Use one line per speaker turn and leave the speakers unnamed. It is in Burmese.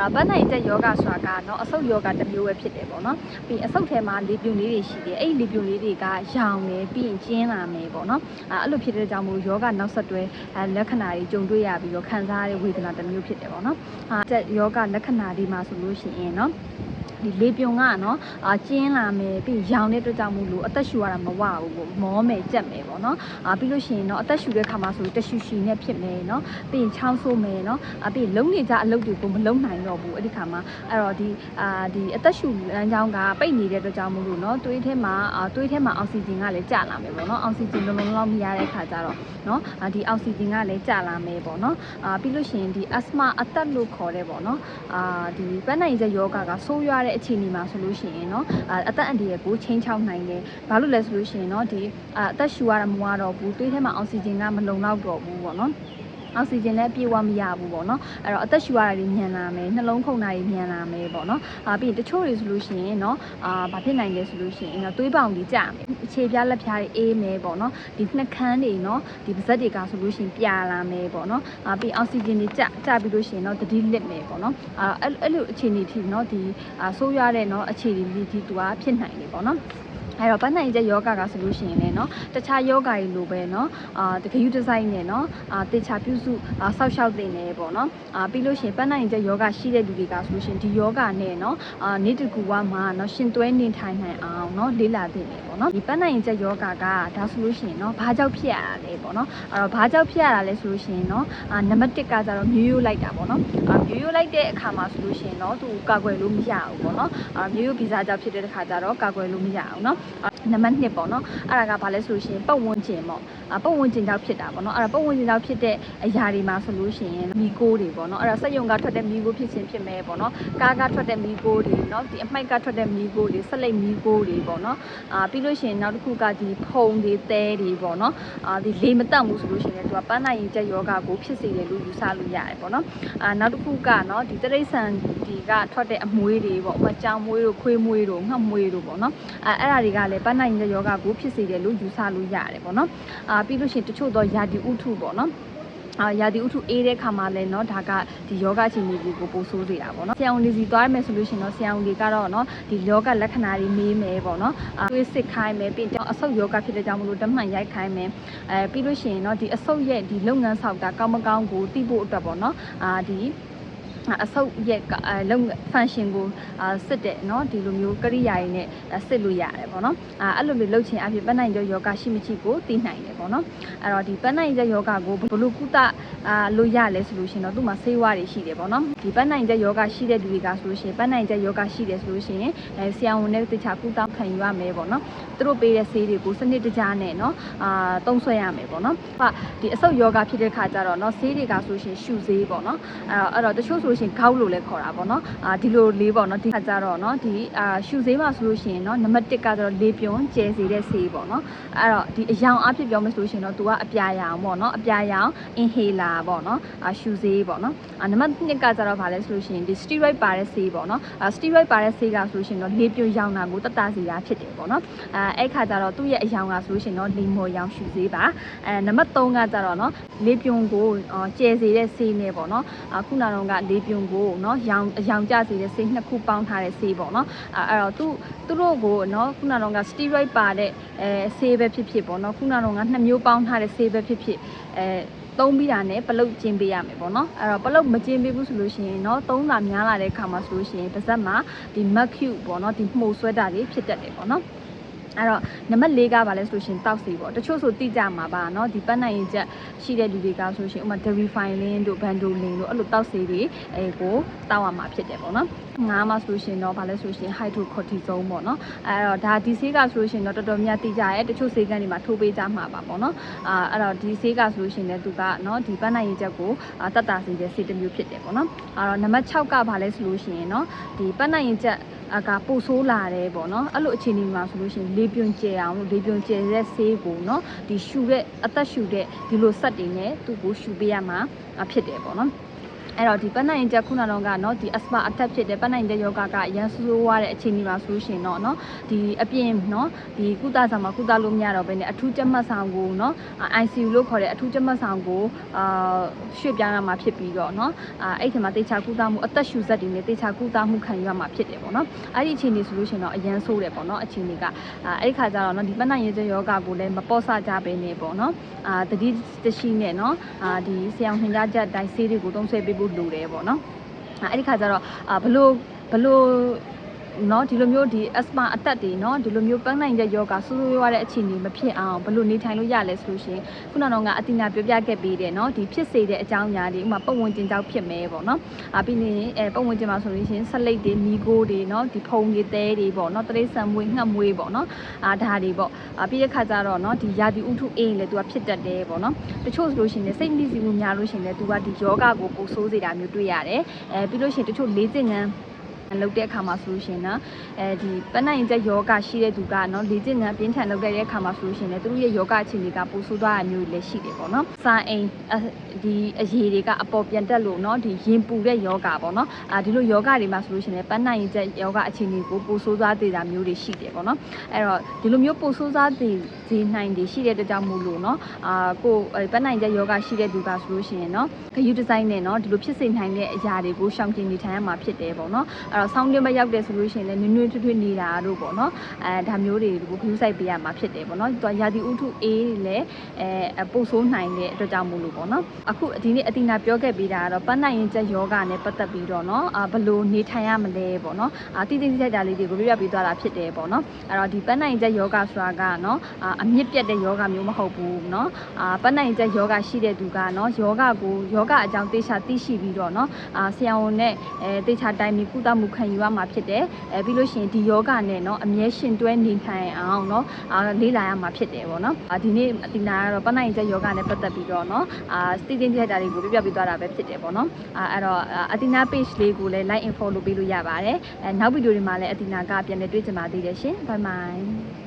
အပန်းနိုင်တက်ယောဂဆိုတာကတော့အဆုတ်ယောဂတစ်မျိုးပဲဖြစ်တယ်ပေါ့နော်ပြီးအဆုတ်ထဲမှာလေပြူလေးတွေရှိတယ်အဲ့ဒီလေပြူလေးတွေကရောင်နေပြီးရင်ကျင်းလာမယ်ပေါ့နော်အဲ့လိုဖြစ်တဲ့ကြောင့်မို့ယောဂနောက်ဆက်တွဲလက္ခဏာတွေကြုံတွေ့ရပြီးတော့ခံစားရတဲ့ဝေဒနာတစ်မျိုးဖြစ်တယ်ပေါ့နော်အဲ့ယောဂလက္ခဏာဒီမှာဆိုလို့ရှိရင်နော်ဒီလေပြွန်ကနော်အာကျင်းလာမယ်ပြီးရောင်တဲ့အတွက်ကြောင့်မို့လို့အသက်ရှူရတာမဝဘူးပေါ့မောမယ်ကြက်မယ်ပေါ့နော်အာပြီးလို့ရှိရင်တော့အသက်ရှူတဲ့ခါမှာဆိုတရှူရှီနဲ့ဖြစ်မယ်နော်ပြီးရင်ချောင်းဆိုးမယ်နော်အာပြီးရင်လုံးနေကြအလုပ်တွေကိုမလုံးနိုင်တော့ဘူးအဲ့ဒီခါမှာအဲ့တော့ဒီအာဒီအသက်ရှူလမ်းကြောင်းကပိတ်နေတဲ့အတွက်ကြောင့်မို့လို့နော်သွေးထဲမှာအာသွေးထဲမှာအောက်ဆီဂျင်ကလည်းကျလာမယ်ပေါ့နော်အောက်ဆီဂျင်လုံးလုံးလောက်မရတဲ့ခါကျတော့နော်အာဒီအောက်ဆီဂျင်ကလည်းကျလာမယ်ပေါ့နော်အာပြီးလို့ရှိရင်ဒီအစမအသက်လို့ခေါ်တဲ့ပေါ့နော်အာဒီပန်းနိုင်ချက်ယောဂကဆိုးရွားတဲ့အခြေအနေမှာဆိုလို့ရှိရင်နော်အာအသက်အန္တရာယ်ကိုချိန်ချောက်နိုင်တယ်ဘာလို့လဲဆိုလို့ရှိရင်နော်ဒီအာအသက်ရှူရတာမဝတော့ဘူးသွေးထဲမှာအောက်ဆီဂျင်ကမလုံလောက်တော့ဘူးပေါ့နော် အောက်ဆီဂျင်လည်းပြည့်ဝမရဘူးပေါ့နော်အဲ့တော့အသက်ရှူရတာတွေညံလာမယ်နှလုံးခုန်တာတွေညံလာမယ်ပေါ့နော်အာပြီးရင်တချို့တွေဆိုလို့ရှိရင်နော်အာဘာဖြစ်နိုင်လဲဆိုလို့ရှိရင်တော့သွေးပေါင်တွေကျမယ်အခြေပြားလက်ပြားတွေအေးမယ်ပေါ့နော်ဒီနှကန်းတွေနော်ဒီပါဇက်တွေကဆိုလို့ရှိရင်ပြာလာမယ်ပေါ့နော်အာပြီးအောက်ဆီဂျင်တွေကျကျပြီးလို့ရှိရင်တော့တတိလစ်မယ်ပေါ့နော်အာအဲ့လိုအခြေအနေထိနော်ဒီဆိုးရွားတဲ့နော်အခြေအနေတွေဒီသူကဖြစ်နိုင်တယ်ပေါ့နော် အဲ့တော့ပန်းနိုင်ချက်ယောဂကဆိုလို့ရှိရင်လည်းเนาะတခြားယောဂတွေလိုပဲเนาะအာတကယ်ယူဒီဇိုင်းနဲ့เนาะအာတေချာပြုစုအာဆောက်ရှောက်တင်နေပေါ့เนาะအာပြီးလို့ရှိရင်ပန်းနိုင်ချက်ယောဂရှိတဲ့လူတွေကဆိုလို့ရှိရင်ဒီယောဂနဲ့เนาะအာနေတကူဝါမှာเนาะရှင်သွဲနေထိုင်နိုင်အောင်เนาะလေးလာတင်နေပေါ့เนาะဒီပန်းနိုင်ချက်ယောဂကဒါဆိုလို့ရှိရင်เนาะဘာကြောင့်ဖြစ်ရတာလဲပေါ့เนาะအဲ့တော့ဘာကြောင့်ဖြစ်ရတာလဲဆိုလို့ရှိရင်เนาะအာနံပါတ်1ကကြတော့မျိုးရိုးလိုက်တာပေါ့เนาะအာမျိုးရိုးလိုက်တဲ့အခါမှာဆိုလို့ရှိရင်เนาะသူကာကွယ်လို့မရဘူးပေါ့เนาะအာမျိုးရိုးဗီဇာကြောင့်ဖြစ်တဲ့အခါကျတော့ကာကွယ်လို့မရအောင်เนาะ နံပါတ်1ပေါ့နော်အဲ့ဒါကဘာလဲဆိုလို့ရှိရင်ပတ်ဝန်းကျင်ပေါ့အပတ်ဝန်းကျင်ကြောင့်ဖြစ်တာပေါ့နော်အဲ့ဒါပတ်ဝန်းကျင်ကြောင့်ဖြစ်တဲ့အရာတွေမှာဆိုလို့ရှိရင်မီကိုတွေပေါ့နော်အဲ့ဒါစက်ယုံကထွက်တဲ့မီကိုဖြစ်ခြင်းဖြစ်မယ်ပေါ့နော်ကားကထွက်တဲ့မီကိုတွေနော်ဒီအမိုက်ကထွက်တဲ့မီကိုတွေဆက်လက်မီကိုတွေပေါ့နော်အာပြီးလို့ရှိရင်နောက်တစ်ခုကဒီဖုံတွေသဲတွေပေါ့နော်အာဒီလေမတက်ဘူးဆိုလို့ရှိရင်လည်းသူကပန်းနိုင်ရင်ကျက်ယောဂကိုဖြစ်စေတယ်လို့ယူဆလို့ရတယ်ပေါ့နော်အာနောက်တစ်ခုကနော်ဒီတရိษံဒီကထွက်တဲ့အမွေးတွေပေါ့ဥပမာကြောင်မွေးတို့ခွေးမွေးတို့ငှက်မွေးတို့ပေါ့နော်အဲအဲ့ဒါတွေလည်းပန်းနိုင်တဲ့ယောဂကိုဖြစ်စေတယ်လို့ယူဆလို့ရတယ်ပေါ့နော်အာပြီးလို့ရှိရင်တချို့တော့ယာတီဥထုပေါ့နော်အာယာတီဥထုအေးတဲ့ခါမှာလည်းเนาะဒါကဒီယောဂအခြေအနေတွေကိုပို့ဆိုးစေတာပေါ့နော်ဆရာဝန်တွေစီသွားရမယ်ဆိုလို့ရှိရင်တော့ဆရာဝန်တွေကတော့เนาะဒီယောဂလက္ခဏာတွေမေးမယ်ပေါ့နော်အာတွေးစစ်ခိုင်းမယ်ပြီးတော့အဆုတ်ယောဂဖြစ်တဲ့ကြောင့်မလို့တမှန်ရိုက်ခိုင်းမယ်အဲပြီးလို့ရှိရင်เนาะဒီအဆုတ်ရဲ့ဒီလုပ်ငန်းဆောက်ကကောင်းမကောင်းကိုသိဖို့အတွက်ပေါ့နော်အာဒီ အဆုတ်ရဲ့အဲလုံ function ကိုအာစစ်တဲ့เนาะဒီလိုမျိုးကရိယာတွေနဲ့စစ်လို့ရတယ်ပေါ့နော်အာအဲ့လိုမျိုးလှုပ်ချင်အဖြစ်ပန်းနိုင်တဲ့ယောဂရှိမရှိကိုသိနိုင်တယ်ပေါ့နော်အဲ့တော့ဒီပန်းနိုင်တဲ့ယောဂကိုဘယ်လိုကုသအာလို့ရလဲဆိုလို့ရှိရင်တော့သူ့မှာဆေးဝါးတွေရှိတယ်ပေါ့နော်ဒီပန်းနိုင်တဲ့ယောဂရှိတဲ့လူတွေကဆိုလို့ရှိရင်ပန်းနိုင်တဲ့ယောဂရှိတယ်ဆိုလို့ရှိရင်အဲဆရာဝန်နဲ့တခြားကုသခံယူရမယ်ပေါ့နော်သူတို့ပေးတဲ့ဆေးတွေကိုစနစ်တကျနဲ့เนาะအာသုံးဆွဲရမယ်ပေါ့နော်ဟာဒီအဆုတ်ယောဂဖြစ်တဲ့ခါကျတော့เนาะဆေးတွေကဆိုလို့ရှိရင်ရှူဆေးပေါ့နော်အဲ့တော့အဲ့တော့တချို့ဆို လို့ရှင်ခေါက်လို့လည်းခေါ်တာပေါ့နော်အာဒီလိုလေးပေါ့နော်ဒီခါကျတော့နော်ဒီအာရှူဈေးမှာဆိုလို့ရှင်နော်နံပါတ်1ကကျတော့လေပြွန်ကျဲစေတဲ့ဈေးပေါ့နော်အဲ့တော့ဒီအယောင်အဖြစ်ပြောမယ်ဆိုလို့ရှင်တော့သူကအပြာရောင်ပေါ့နော်အပြာရောင် inhaler ပေါ့နော်အာရှူဈေးပေါ့နော်အာနံပါတ်2ကကျတော့ဗာလဲဆိုလို့ရှင်ဒီ steroid ပါတဲ့ဈေးပေါ့နော်အာ steroid ပါတဲ့ဈေးကဆိုလို့ရှင်တော့လေပြွန်ရောင်တာကိုတတစီရာဖြစ်တယ်ပေါ့နော်အာအဲ့ခါကျတော့သူ့ရဲ့အယောင်ကဆိုလို့ရှင်တော့လေမော်ရောင်ရှူဈေးပါအဲနံပါတ်3ကကျတော့နော်လေပြွန်ကိုကျဲစေတဲ့ဈေးနဲ့ပေါ့နော်အခုနောက်တော့ကလေပြွန်ကိုเนาะရောင်အယောင်ကျစေတဲ့ဆေးနှစ်ခုပေါင်းထားတဲ့ဆေးပေါ့နော်အဲအဲ့တော့သူသူတို့ကိုเนาะခုနောက်တော့က steroid ပါတဲ့အဲဆေးပဲဖြစ်ဖြစ်ပေါ့နော်ခုနောက်တော့ကနှစ်မျိုးပေါင်းထားတဲ့ဆေးပဲဖြစ်ဖြစ်အဲသုံးပြီးတာနဲ့ပလုတ်ကျင်းပေးရမယ်ပေါ့နော်အဲ့တော့ပလုတ်မကျင်းပေးဘူးဆိုလို့ရှိရင်เนาะသုံးတာများလာတဲ့ခါမှာဆိုလို့ရှိရင်ပါဇက်မှာဒီ mercury ပေါ့နော်ဒီမှုဆွဲတာတွေဖြစ်တတ်တယ်ပေါ့နော် အဲ့တော့နံပါတ်၄ကပါလဲဆိုလို့ရှရင်တောက်စီပေါ့တချို့ဆိုတိကြမှာပါเนาะဒီပန်းနိုင်ရင်ချက်ရှိတဲ့လူတွေကဆိုလို့ရှရင်ဥပမာ Derifylin တို့ Bandolin တို့အဲ့လိုတောက်စီတွေအဲကိုတောက်ရမှာဖြစ်တယ်ပေါ့နော်ငါးမှာဆိုလို့ရှရင်တော့ဗာလဲဆိုလို့ရှရင် hydrocortisone ပေါ့နော်အဲ့တော့ဒါဒီဆေးကဆိုလို့ရှရင်တော့တော်တော်များတိကြရဲတချို့ဆေးကန်တွေမှာထိုးပေးကြမှာပါပေါ့နော်အာအဲ့တော့ဒီဆေးကဆိုလို့ရှရင်လည်းသူကเนาะဒီပန်းနိုင်ရင်ချက်ကိုတတ်တာစေတဲ့ဆေးတစ်မျိုးဖြစ်တယ်ပေါ့နော်အဲ့တော့နံပါတ်6ကဗာလဲဆိုလို့ရှရင်เนาะဒီပန်းနိုင်ရင်ချက် အကပူဆိုးလာတယ်ပေါ့နော်အဲ့လိုအခြေအနေမှာဆိုလို့ရှိရင်လေပြွန်ကျဲအောင်လို့လေပြွန်ကျဲတဲ့ဆေးကိုနော်ဒီရှူတဲ့အသက်ရှူတဲ့ဒီလိုစက်တွေနဲ့သူ့ကိုရှူပေးရမှာဖြစ်တယ်ပေါ့နော် အဲ့တော့ဒီပန်းနိုင်ချက်ခုနတော့ကเนาะဒီ asthma attack ဖြစ်တဲ့ပန်းနိုင်ချက်ယောဂကအရန်ဆိုးဆိုးဝါးတဲ့အခြေအနေပါဆိုရှင်တော့เนาะဒီအပြင်เนาะဒီကုသဆောင်မှာကုသလို့မရတော့ဘဲနဲ့အထူးကြက်မှတ်ဆောင်ကိုเนาะ ICU လို့ခေါ်တဲ့အထူးကြက်မှတ်ဆောင်ကိုအာရွှေ့ပြောင်းရမှာဖြစ်ပြီးတော့เนาะအာအဲ့ဒီမှာတေချာကုသမှုအသက်ရှူဆက်တွေနဲ့တေချာကုသမှုခံယူရမှာဖြစ်တယ်ပေါ့เนาะအဲ့ဒီအခြေအနေဆိုလို့ရှင်တော့အရန်ဆိုးတယ်ပေါ့เนาะအခြေအနေကအာအဲ့ဒီခါကျတော့เนาะဒီပန်းနိုင်ချက်ယောဂကိုလည်းမပေါ့ဆကြဘဲနဲ့ပေါ့เนาะအာတတိတရှိနဲ့เนาะအာဒီဆရာဝန်ညွှန်ကြားချက်တိုင်းဆေးတွေကိုသုံးဆွဲပေးဖို့ ့လိုတယ်ပေါ့နော်အဲ့ဒီခါကျတော့ဘလို့ဘလို့ နော်ဒီလိုမျိုးဒီ asthma အသက်တွေနော်ဒီလိုမျိုးပန်းနိုင်တဲ့ယောဂဆူဆူရွားတဲ့အခြေအနေမဖြစ်အောင်ဘယ်လိုနေထိုင်လို့ရလဲဆိုလို့ရှိရင်ခုနကတော့ငါအတိညာပြောပြခဲ့ပေးတယ်နော်ဒီဖြစ်စေတဲ့အကြောင်းအရာတွေဥမာပတ်ဝန်းကျင်ကြောင့်ဖြစ်မယ်ပေါ့နော်အာပြီးနေရင်အဲပတ်ဝန်းကျင်မှာဆိုလို့ရှိရင်ဆက်လက်တွေမီကိုတွေနော်ဒီဖုံတွေတဲတွေပေါ့နော်တရိတ်ဆန်မွေးငှက်မွေးပေါ့နော်အာဒါတွေပေါ့အာပြီးတဲ့ခါကျတော့နော်ဒီရာသီဥတုအေးလေသူကဖြစ်တတ်တယ်ပေါ့နော်တချို့ဆိုလို့ရှိရင်စိတ်မိစီမှုများလို့ရှိရင်လည်းသူကဒီယောဂကိုပိုဆိုးစေတာမျိုးတွေ့ရတယ်အဲပြီးလို့ရှိရင်တချို့လေ့ကျင့်ခန်း လုပ်တဲ့အခါမှာဆိုလို့ရှိရင်နော်အဲဒီပန်းနိုင်ချက်ယောဂရှိတဲ့သူကနော်လေ့ကျင့်ခန်းပြင်းထန်လုပ်တဲ့အခါမှာဆိုလို့ရှိရင်လည်းသူတို့ရဲ့ယောဂအခြေအနေကပိုဆိုးသွားတာမျိုးတွေလည်းရှိတယ်ပေါ့နော်။စာအိမ်ဒီအရေးတွေကအပေါ်ပြန်တက်လို့နော်ဒီရင်ပူတဲ့ယောဂပေါ့နော်။အာဒီလိုယောဂတွေမှာဆိုလို့ရှိရင်လည်းပန်းနိုင်ချက်ယောဂအခြေအနေကိုပိုဆိုးသွားသေးတာမျိုးတွေရှိတယ်ပေါ့နော်။အဲ့တော့ဒီလိုမျိုးပိုဆိုးသွားသေးသေးနိုင်တွေရှိတဲ့အတွက်ကြောင့်မို့လို့နော်အာကိုပန်းနိုင်ချက်ယောဂရှိတဲ့သူကဆိုလို့ရှိရင်နော်ဂယူဒီဇိုင်းနဲ့နော်ဒီလိုဖြစ်စေနိုင်တဲ့အရာတွေကိုရှောင်ကျဉ်နေထိုင်ရမှာဖြစ်တယ်ပေါ့နော်။အဲ့တော့ဆောင်းတွင်းမရောက်တယ်ဆိုလို့ရှိရင်လည်းနွေ့နွေ့ထွေးထွေးနေတာတို့ပေါ့နော်အဲဒါမျိုးတွေကိုဂယူဆိုင်ပေးရမှာဖြစ်တယ်ပေါ့နော်သူကရာသီဥတုအေးလည်းအဲပို့ဆိုးနိုင်တဲ့အတွက်ကြောင့်မို့လို့ပေါ့နော်အခုဒီနေ့အတိနာပြောခဲ့ပေးတာကတော့ပန်းနိုင်ရင်ချက်ယောဂနဲ့ပတ်သက်ပြီးတော့နော်အာဘလို့နေထိုင်ရမလဲပေါ့နော်အာတိတိကျကျလေးတွေကိုပြပြပေးသွားတာဖြစ်တယ်ပေါ့နော်အဲ့တော့ဒီပန်းနိုင်ချက်ယောဂဆိုတာကနော်အာအမြင့်ပြတ်တဲ့ယောဂမျိုးမဟုတ်ဘူးနော်အာပန်းနိုင်ချက်ယောဂရှိတဲ့သူကနော်ယောဂကိုယောဂအကြောင်းသိချာသိရှိပြီးတော့နော်အာဆရာဝန်နဲ့အဲသိချာတိုင်ပြီးကုသမှုခံယူရမှာဖြစ်တယ်အဲပြီးလို့ရှိရင်ဒီယောဂနဲ့เนาะအမြဲရှင်တွဲနေထိုင်အောင်เนาะအာလေးလာရမှာဖြစ်တယ်ပေါ့เนาะအာဒီနေ့အတိနာကတော့ပန်းနိုင်ချက်ယောဂနဲ့ပတ်သက်ပြီးတော့เนาะအာစတီတင်တက်တာတွေကိုပြပြပေးသွားတာပဲဖြစ်တယ်ပေါ့เนาะအာအဲ့တော့အတိနာ page လေးကိုလည်း like and follow ပေးလို့ရပါတယ်အဲနောက်ဗီဒီယိုတွေမှာလည်းအတိနာကပြန်လည်တွေ့ကြပါသေးတယ်ရှင် bye bye